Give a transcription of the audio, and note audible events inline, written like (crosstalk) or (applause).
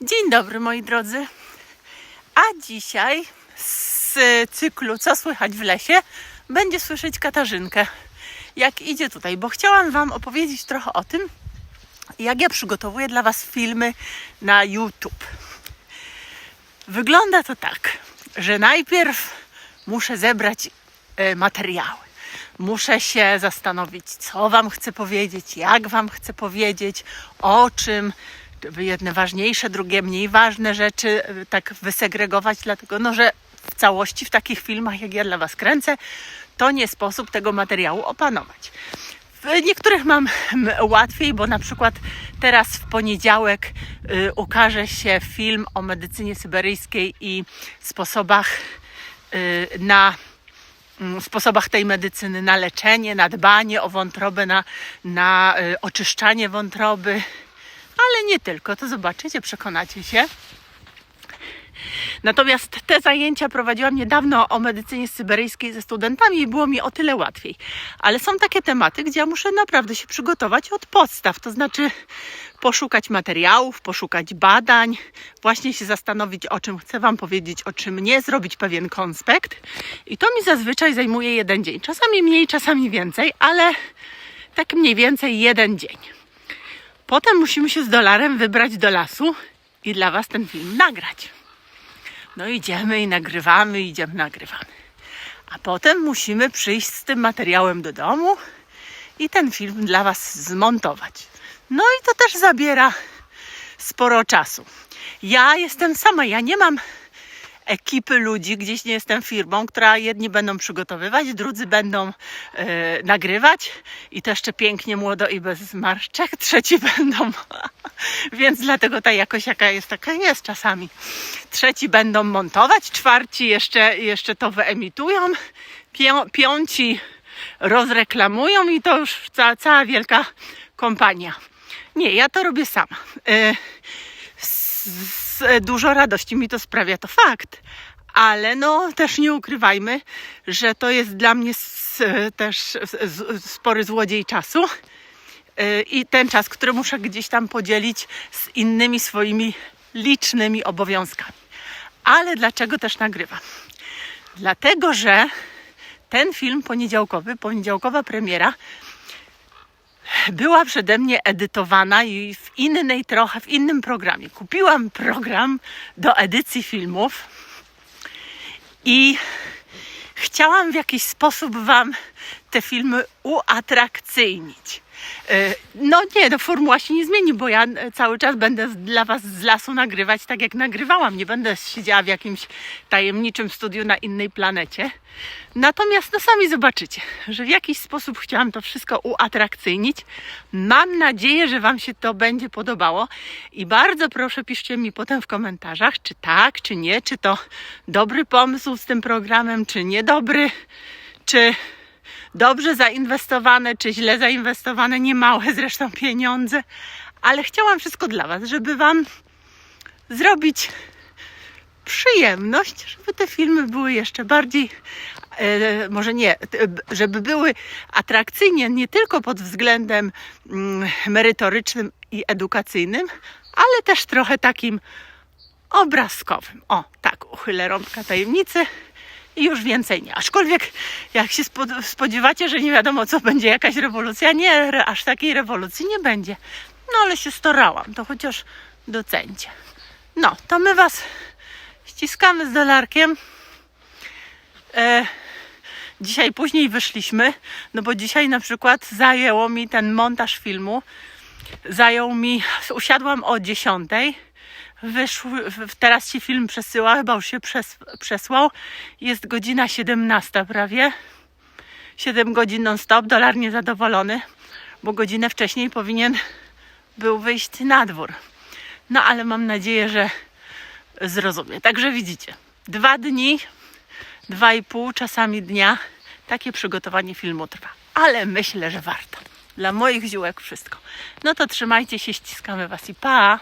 Dzień dobry moi drodzy. A dzisiaj z cyklu Co słychać w lesie będzie słyszeć Katarzynkę. Jak idzie tutaj, bo chciałam Wam opowiedzieć trochę o tym, jak ja przygotowuję dla Was filmy na YouTube. Wygląda to tak, że najpierw muszę zebrać e, materiały. Muszę się zastanowić, co Wam chcę powiedzieć, jak Wam chcę powiedzieć, o czym, jedne ważniejsze, drugie mniej ważne rzeczy e, tak wysegregować, dlatego no, że w całości w takich filmach, jak ja dla Was kręcę, to nie sposób tego materiału opanować. W niektórych mam łatwiej, bo na przykład teraz w poniedziałek y, ukaże się film o medycynie syberyjskiej i sposobach y, na sposobach tej medycyny na leczenie, na dbanie o wątrobę, na, na y, oczyszczanie wątroby, ale nie tylko. To zobaczycie, przekonacie się. Natomiast te zajęcia prowadziłam niedawno o medycynie syberyjskiej ze studentami i było mi o tyle łatwiej. Ale są takie tematy, gdzie ja muszę naprawdę się przygotować od podstaw, to znaczy poszukać materiałów, poszukać badań, właśnie się zastanowić, o czym chcę Wam powiedzieć, o czym nie, zrobić pewien konspekt. I to mi zazwyczaj zajmuje jeden dzień. Czasami mniej, czasami więcej, ale tak mniej więcej jeden dzień. Potem musimy się z dolarem wybrać do lasu i dla Was ten film nagrać. No idziemy i nagrywamy, idziemy, nagrywamy. A potem musimy przyjść z tym materiałem do domu i ten film dla Was zmontować. No i to też zabiera sporo czasu. Ja jestem sama, ja nie mam ekipy ludzi, gdzieś nie jestem firmą, która jedni będą przygotowywać, drudzy będą e, nagrywać i to jeszcze pięknie, młodo i bez zmarszczek, (laughs) trzeci będą, (laughs) więc dlatego ta jakość jaka jest, taka jest czasami. Trzeci będą montować, czwarci jeszcze, jeszcze to wyemitują, pią, piąci rozreklamują i to już cała, cała wielka kompania. Nie, ja to robię sama. E, dużo radości mi to sprawia, to fakt. Ale no też nie ukrywajmy, że to jest dla mnie s, też s, spory złodziej czasu. I ten czas, który muszę gdzieś tam podzielić z innymi swoimi licznymi obowiązkami. Ale dlaczego też nagrywam? Dlatego, że ten film poniedziałkowy, poniedziałkowa premiera była przede mnie edytowana i w innej trochę, w innym programie. Kupiłam program do edycji filmów i chciałam w jakiś sposób Wam te filmy uatrakcyjnić. E, No nie, no formuła się nie zmieni, bo ja cały czas będę dla Was z lasu nagrywać tak jak nagrywałam. Nie będę siedziała w jakimś tajemniczym studiu na innej planecie. Natomiast no sami zobaczycie, że w jakiś sposób chciałam to wszystko uatrakcyjnić. Mam nadzieję, że Wam się to będzie podobało i bardzo proszę piszcie mi potem w komentarzach, czy tak, czy nie, czy to dobry pomysł z tym programem, czy niedobry, czy dobrze zainwestowane, czy źle zainwestowane, niemałe zresztą pieniądze, ale chciałam wszystko dla Was, żeby Wam zrobić przyjemność, żeby te filmy były jeszcze bardziej, e, może nie, t- żeby były atrakcyjnie nie tylko pod względem mm, merytorycznym i edukacyjnym, ale też trochę takim obrazkowym. O, tak, uchylę rąbka tajemnicy i już więcej nie. Aczkolwiek, jak się spod- spodziewacie, że nie wiadomo, co będzie jakaś rewolucja, nie, aż takiej rewolucji nie będzie. No, ale się starałam, to chociaż docencie. No, to my Was ściskamy z dolarkiem. E, dzisiaj później wyszliśmy, no bo dzisiaj na przykład zajęło mi ten montaż filmu. Zajął mi, usiadłam o 10. Teraz się film przesyła, chyba już się przes, przesłał. Jest godzina 17 prawie. 7 godzin non-stop, dolar niezadowolony, bo godzinę wcześniej powinien był wyjść na dwór. No ale mam nadzieję, że zrozumie. Także widzicie, dwa dni, dwa i pół czasami dnia, takie przygotowanie filmu trwa. Ale myślę, że warto. Dla moich ziółek wszystko. No to trzymajcie się, ściskamy Was i pa!